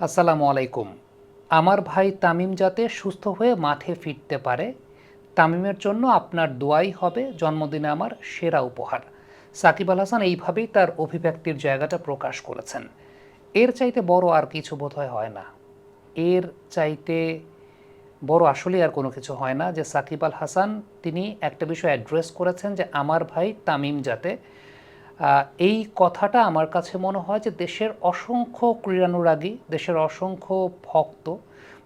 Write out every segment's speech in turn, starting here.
আসসালামু আলাইকুম। আমার ভাই তামিম যাতে সুস্থ হয়ে মাঠে ফিরতে পারে, তামিমের জন্য আপনার দোয়াই হবে জন্মদিনে আমার সেরা উপহার। সাকিব আল হাসান এইভাবেই তার অভিব্যক্তির জায়গাটা প্রকাশ করেছেন। এর চাইতে বড় আর কিছু বোধহয় হয় না। এর চাইতে বড় আসলে আর কোনো কিছু হয় না যে সাকিব আল হাসান তিনি একটা বিষয় অ্যাড্রেস করেছেন যে আমার ভাই তামিম যাতে এই কথাটা আমার কাছে মনে হয় যে দেশের অসংখ্য ক্রীড়ানুরাগী, দেশের অসংখ্য ভক্ত,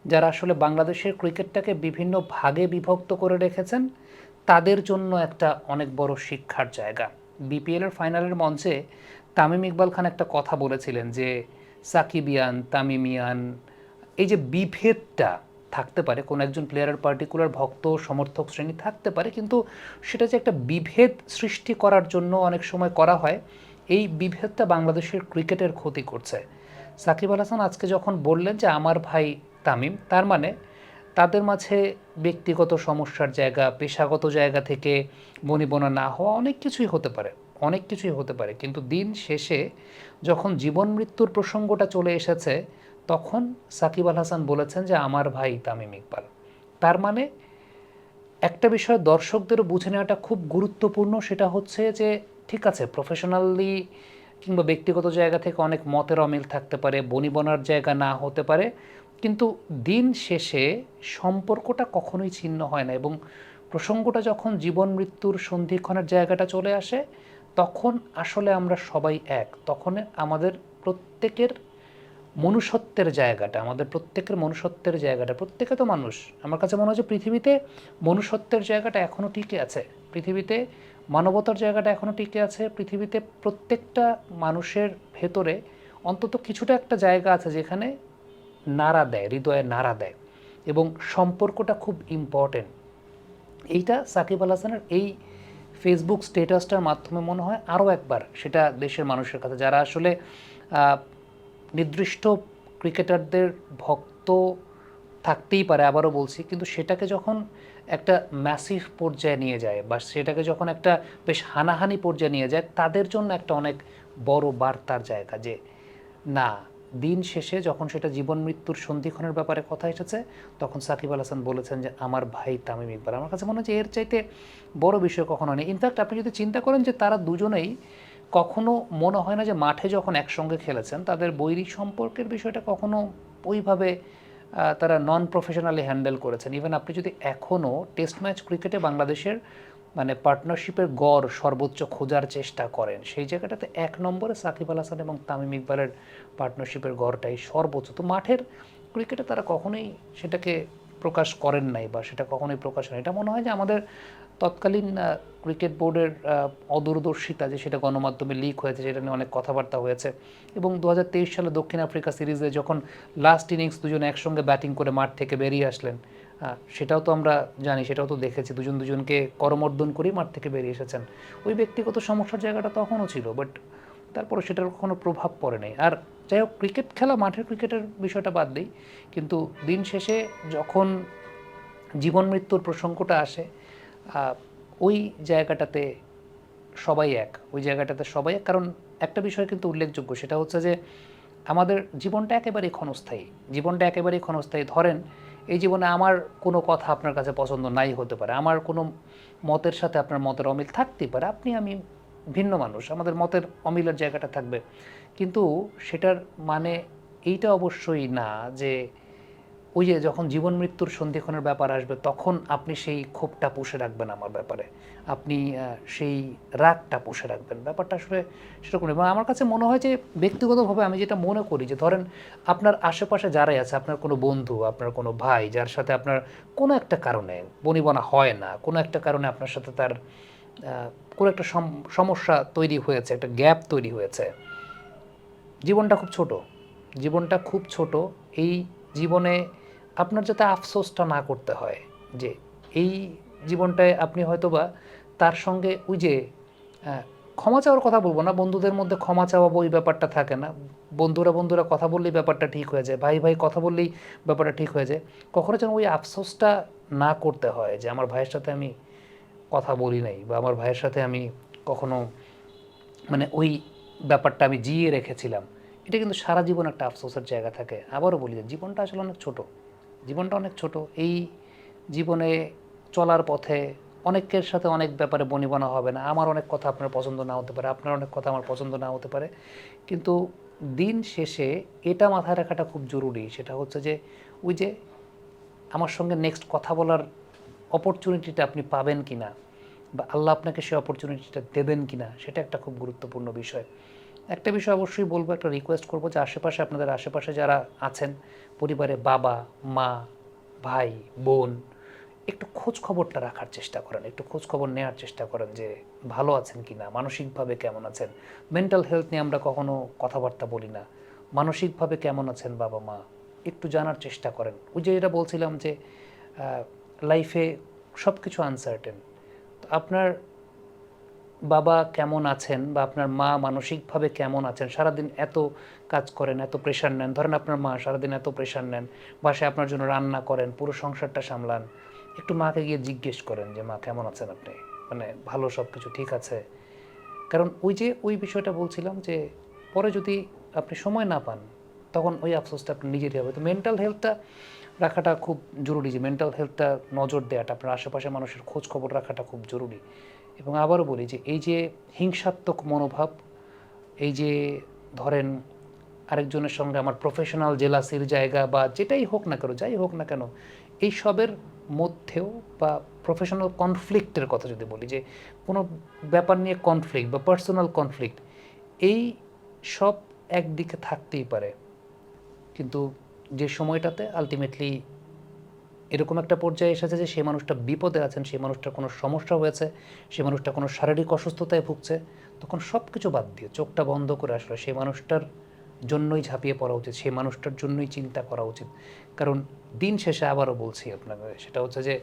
যারা আসলে বাংলাদেশের ক্রিকেটটাকে বিভিন্ন ভাগে বিভক্ত করে রেখেছেন, তাদের জন্য একটা অনেক বড় শিক্ষার জায়গা। বিপিএলের ফাইনালের মঞ্চে তামিম ইকবাল খান একটা কথা বলেছিলেন যে সাকিবিয়ান তামিমিয়ান এই যে বিভেদটা থাকতে পারে, কোনো একজন প্লেয়ারের পার্টিকুলার ভক্ত, সমর্থক শ্রেণি থাকতে পারে, কিন্তু সেটা যে একটা বিভেদ সৃষ্টি করার জন্য অনেক সময় করা হয়, এই বিভেদটা বাংলাদেশের ক্রিকেটের ক্ষতি করছে। সাকিব আল হাসান আজকে যখন বললেন যে আমার ভাই তামিম, তার মানে তাদের মাঝে ব্যক্তিগত সমস্যার জায়গা, পেশাগত জায়গা থেকে বনিবনা না হওয়া অনেক কিছুই হতে পারে, অনেক কিছুই হতে পারে। কিন্তু দিন শেষে যখন জীবন মৃত্যুর প্রসঙ্গটা চলে এসেছে তখন সাকিব আল হাসান বলেছেন যে, আমার ভাই তামিম ইকবাল। তার মানে একটা বিষয় দর্শকদেরও বুঝে নেওয়াটা খুব গুরুত্বপূর্ণ, সেটা হচ্ছে যে, ঠিক আছে প্রফেশনালি কিংবা ব্যক্তিগত জায়গা থেকে অনেক মতের অমিল থাকতে পারে বনিবনার জায়গা না হতে পারে, কিন্তু দিন শেষে সম্পর্কটা কখনোই ছিন্ন হয় না এবং প্রসঙ্গটা যখন জীবন মৃত্যুর সন্ধিক্ষণের জায়গাটা চলে আসে, তখন আসলে আমরা সবাই এক, তখন আমাদের প্রত্যেকের মনুষ্যত্বের জায়গাটা, আমাদের প্রত্যেকের মনুষ্যত্বের জায়গাটা, প্রত্যেকে তো মানুষ। আমার কাছে মনে হয় যে পৃথিবীতে মনুষ্যত্বের জায়গাটা এখনও টিকে আছে। পৃথিবীতে মানবতার জায়গাটা এখনও টিকে আছে। পৃথিবীতে প্রত্যেকটা মানুষের ভেতরে অন্তত কিছুটা একটা জায়গা আছে যেখানে নাড়া দেয়, হৃদয়ে নাড়া দেয় এবং সম্পর্কটা খুব ইম্পর্টেন্ট এইটা সাকিব আল হাসানের এই ফেসবুক স্টেটাসটার মাধ্যমে মনে হয় আরও একবার সেটা দেশের মানুষের কাছে। যারা আসলে নির্দিষ্ট ক্রিকেটারদের ভক্ত থাকতেই পারে, আবারও বলছি। কিন্তু সেটাকে যখন একটা ম্যাসিভ পর্যায়ে নিয়ে যায় বা সেটাকে যখন একটা বেশ হানাহানি পর্যায়ে নিয়ে যায়, তাদের জন্য একটা অনেক বড় বার্তার জায়গা যে, না, দিন শেষে যখন সেটা জীবন মৃত্যুর সন্ধিক্ষণের ব্যাপারে কথা এসেছে, তখন সাকিব আল হাসান বলেছেন যে, আমার ভাই তামিম ইকবাল। আমার কাছে মনে যে এর চাইতে বড় বিষয় কখনো নেই ইনফ্যাক্ট আপনি যদি চিন্তা করেন যে তারা দুজনেই কখনো মনে হয় না যে মাঠে যখন একসঙ্গে খেলেছেন, তাদের বৈরী সম্পর্কের বিষয়টা কখনো ওইভাবে তারা নন প্রফেশনালি হ্যান্ডেল করেছেন। ইভেন আপনি যদি এখনও টেস্ট ম্যাচ ক্রিকেটে বাংলাদেশের মানে পার্টনারশিপের গড় সর্বোচ্চ খোঁজার চেষ্টা করেন, সেই জায়গাটাতে এক নম্বরে সাকিব আল হাসান এবং তামিম ইকবালের পার্টনারশিপের গড়টাই সর্বোচ্চ। তো মাঠের ক্রিকেটে তারা কখনোই সেটাকে প্রকাশ করেন নাই বা সেটা কখনোই প্রকাশ হয় এটা মনে হয় যে আমাদের তৎকালীন ক্রিকেট বোর্ডের অদূরদর্শিতা যে সেটা গণমাধ্যমে লিক হয়েছে সেটা নিয়ে অনেক কথাবার্তা হয়েছে। এবং দু হাজার তেইশ সালে দক্ষিণ আফ্রিকা সিরিজে যখন লাস্ট ইনিংস দুজন একসঙ্গে ব্যাটিং করে মাঠ থেকে বেরিয়ে আসলেন সেটাও তো আমরা জানি, সেটাও তো দেখেছি। দুজন দুজনকে করমর্দন করেই মাঠ থেকে বেরিয়ে এসেছেন। ওই ব্যক্তিগত সমস্যার জায়গাটা তখনও ছিল বাট তারপরে সেটার কোনো প্রভাব পড়ে নাই। আর যাই হোক, ক্রিকেট খেলা, মাঠের ক্রিকেটের বিষয়টা বাদ দিই। কিন্তু দিন শেষে যখন জীবন মৃত্যুর প্রসঙ্গটা আসে ওই জায়গাটাতে সবাই এক, ওই জায়গাটাতে সবাই এক। কারণ একটা বিষয় কিন্তু উল্লেখযোগ্য, সেটা হচ্ছে যে আমাদের জীবনটা একেবারেই ক্ষণস্থায়ী। জীবনটা একেবারেই ক্ষণস্থায়ী। ধরেন, এই জীবনে আমার কোনো কথা আপনার কাছে পছন্দ নাই হতে পারে। আমার কোনো মতের সাথে আপনার মতের অমিল থাকতেই পারে। আপনি, আমি ভিন্ন মানুষ, আমাদের মতের অমিলের জায়গাটা থাকবে। কিন্তু সেটার মানে এইটা অবশ্যই না যে ওই যে যখন জীবন মৃত্যুর সন্ধিক্ষণের ব্যাপার আসবে, তখন আপনি সেই ক্ষোভটা পুষে রাখবেন আমার ব্যাপারে। আপনি সেই রাগটা পুষে রাখবেন। ব্যাপারটা আসলে সেরকম। এবং আমার কাছে মনে হয় যে ব্যক্তিগতভাবে আমি যেটা মনে করি যে ধরেন আপনার আশেপাশে যারাই আছে, আপনার কোনো বন্ধু, আপনার কোনো ভাই, যার সাথে আপনার কোনো একটা কারণে বনিবনা হয় না, কোনো একটা কারণে আপনার সাথে তার কোনো একটা সম- সমস্যা তৈরি হয়েছে, একটা গ্যাপ তৈরি হয়েছে, জীবনটা খুব ছোট। জীবনটা খুব ছোট। এই জীবনে আপনার যাতে আফসোসটা না করতে হয় যে এই জীবনটায় আপনি হয়তোবা তার সঙ্গে ওই যে ক্ষমা চাওয়ার কথা বলব না, বন্ধুদের মধ্যে ক্ষমা চাওয়া ওই ব্যাপারটা থাকে না। বন্ধুরা বন্ধুরা কথা বললেই ব্যাপারটা ঠিক হয়ে যায়, ভাই ভাই কথা বললেই ব্যাপারটা ঠিক হয়ে যায়। কখনো যেন ওই আফসোসটা না করতে হয় যে আমার ভাইয়ের সাথে আমি কথা বলি নাই বা আমার ভাইয়ের সাথে আমি কখনো মানে ওই ব্যাপারটা আমি জিয়ে রেখেছিলাম। এটা কিন্তু সারা জীবন একটা আফসোসের জায়গা থাকে। আবারও বলি যে জীবনটা আসলে অনেক ছোট। জীবনটা অনেক ছোট। এই জীবনে চলার পথে অনেকের সাথে অনেক ব্যাপারে বনিবনা হবে না। আমার অনেক কথা আপনার পছন্দ না হতে পারে, আপনার অনেক কথা আমার পছন্দ না হতে পারে। কিন্তু দিন শেষে এটা মাথায় রাখাটা খুব জরুরি। সেটা হচ্ছে যে ওই যে আমার সঙ্গে নেক্সট কথা বলার অপরচুনিটিটা আপনি পাবেন কি না বা আল্লাহ আপনাকে সেই অপরচুনিটিটা দেবেন কি না সেটা একটা খুব গুরুত্বপূর্ণ বিষয়। একটা বিষয় অবশ্যই বলব, একটা রিকোয়েস্ট করব যে আশেপাশে আপনাদের আশেপাশে যারা আছেন, পরিবারে বাবা, মা, ভাই, বোন, একটু খোঁজ খবরটা রাখার চেষ্টা করেন, একটু খোঁজ খবর নেওয়ার চেষ্টা করেন যে ভালো আছেন কি না মানসিকভাবে কেমন আছেন? মেন্টাল হেলথ নিয়ে আমরা কখনো কথাবার্তা বলি না। মানসিকভাবে কেমন আছেন বাবা, মা? একটু জানার চেষ্টা করেন। ওই যে যেটা বলছিলাম যে লাইফে সব কিছু আনসার্টেন আপনার বাবা কেমন আছেন বা আপনার মা মানসিকভাবে কেমন আছেন? সারাদিন এত কাজ করেন, এত প্রেশার নেন। ধরেন আপনার মা সারাদিন এত প্রেশার নেন, বাসায় আপনার জন্য রান্না করেন, পুরো সংসারটা সামলান। একটু মাকে গিয়ে জিজ্ঞেস করেন যে, মা, কেমন আছেন আপনি? মানে ভালো সব কিছু ঠিক আছে? কারণ ওই যে, ওই বিষয়টা বলছিলাম যে, পরে যদি আপনি সময় না পান, তখন ওই আফসোসটা আপনি নিজেরই হবে। তো মেন্টাল হেলথটা রাখাটা খুব জরুরি যে মেন্টাল হেলথটা নজর দেওয়াটা আপনার আশেপাশে মানুষের খোঁজ খবর রাখাটা খুব জরুরি। এবং আবারও বলি যে এই যে হিংসাত্মক মনোভাব, এই যে ধরেন আরেকজনের সঙ্গে আমার প্রফেশনাল জেলাসির জায়গা বা যেটাই হোক না কেন, যাই হোক না কেন, এই সবের মধ্যেও বা প্রফেশনাল কনফ্লিক্টের কথা যদি বলি যে কোনো ব্যাপার নিয়ে কনফ্লিক্ট বা পার্সোনাল কনফ্লিক্ট এই সব একদিকে থাকতেই পারে। কিন্তু যে সময়টাতে আলটিমেটলি এরকম একটা পর্যায়ে এসেছে যে সেই মানুষটা বিপদে আছেন, সেই মানুষটার কোনো সমস্যা হয়েছে, সেই মানুষটা কোনো শারীরিক অসুস্থতায় ভুগছে, তখন সব কিছু বাদ দিয়ে চোখটা বন্ধ করে আসলে। সেই মানুষটার জন্যই ঝাঁপিয়ে পড়া উচিত, সেই মানুষটার জন্যই চিন্তা করা উচিত। কারণ দিন শেষে আবারও বলছি আপনাকে, সেটা হচ্ছে যে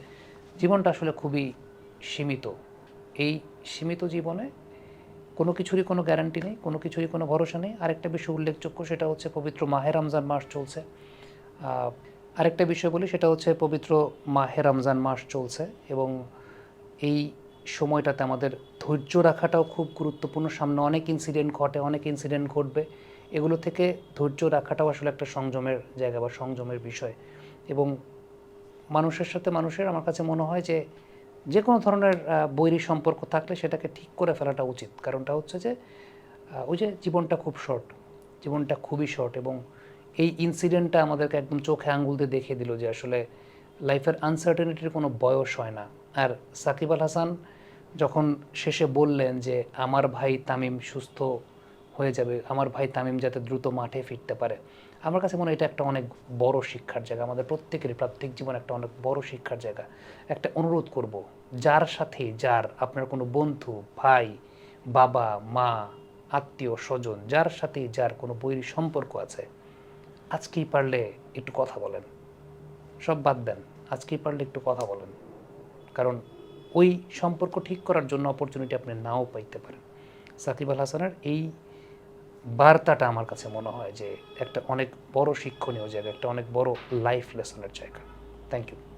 জীবনটা আসলে খুবই সীমিত। এই সীমিত জীবনে কোনো কিছুরই কোনো গ্যারান্টি নেই, কোনো কিছুরই কোনো ভরসা নেই। আরেকটা বিষয় উল্লেখযোগ্য সেটা হচ্ছে পবিত্র মাহে রমজান মাস চলছে। আরেকটা বিষয় বলি, সেটা হচ্ছে পবিত্র মাহে রমজান মাস চলছে এবং এই সময়টাতে আমাদের ধৈর্য রাখাটাও খুব গুরুত্বপূর্ণ। সামনে অনেক ইনসিডেন্ট ঘটে, অনেক ইনসিডেন্ট ঘটবে। এগুলো থেকে ধৈর্য রাখাটাও আসলে একটা সংযমের জায়গা বা সংযমের বিষয়। এবং মানুষের সাথে মানুষের আমার কাছে মনে হয় যে যে কোনো ধরনের বৈরী সম্পর্ক থাকলে সেটাকে ঠিক করে ফেলাটা উচিত। কারণটা হচ্ছে যে ওই যে জীবনটা খুব শর্ট জীবনটা খুবই শর্ট এবং এই ইনসিডেন্টটা আমাদেরকে একদম চোখে আঙ্গুল দিয়ে দেখিয়ে দিল যে আসলে লাইফের আনসার্টেনিটির কোনো বয়স হয় না। আর সাকিব আল হাসান যখন শেষে বললেন যে, আমার ভাই তামিম সুস্থ হয়ে যাবে, আমার ভাই তামিম যাতে দ্রুত মাঠে ফিরতে পারে। আমার কাছে মনে হয় এটা একটা অনেক বড় শিক্ষার জায়গা। আমাদের প্রত্যেকেরই, প্রাত্যিক জীবন একটা অনেক বড় শিক্ষার জায়গা। একটা অনুরোধ করব, যার সাথে যার, আপনার কোনো বন্ধু, ভাই, বাবা, মা, আত্মীয়, স্বজন, যার সাথে যার কোনো বৈরী সম্পর্ক আছে আজকেই পারলে একটু কথা বলেন। সব বাদ দেন, আজকেই পারলে একটু কথা বলেন। কারণ ওই সম্পর্ক ঠিক করার জন্য অপরচুনিটি আপনি নাও পাইতে পারেন। সাকিব আল হাসানের এই বার্তাটা আমার কাছে মনে হয় যে একটা অনেক বড় শিক্ষণীয় জায়গা, একটা অনেক বড় লাইফ লেসনের জায়গা। Thank you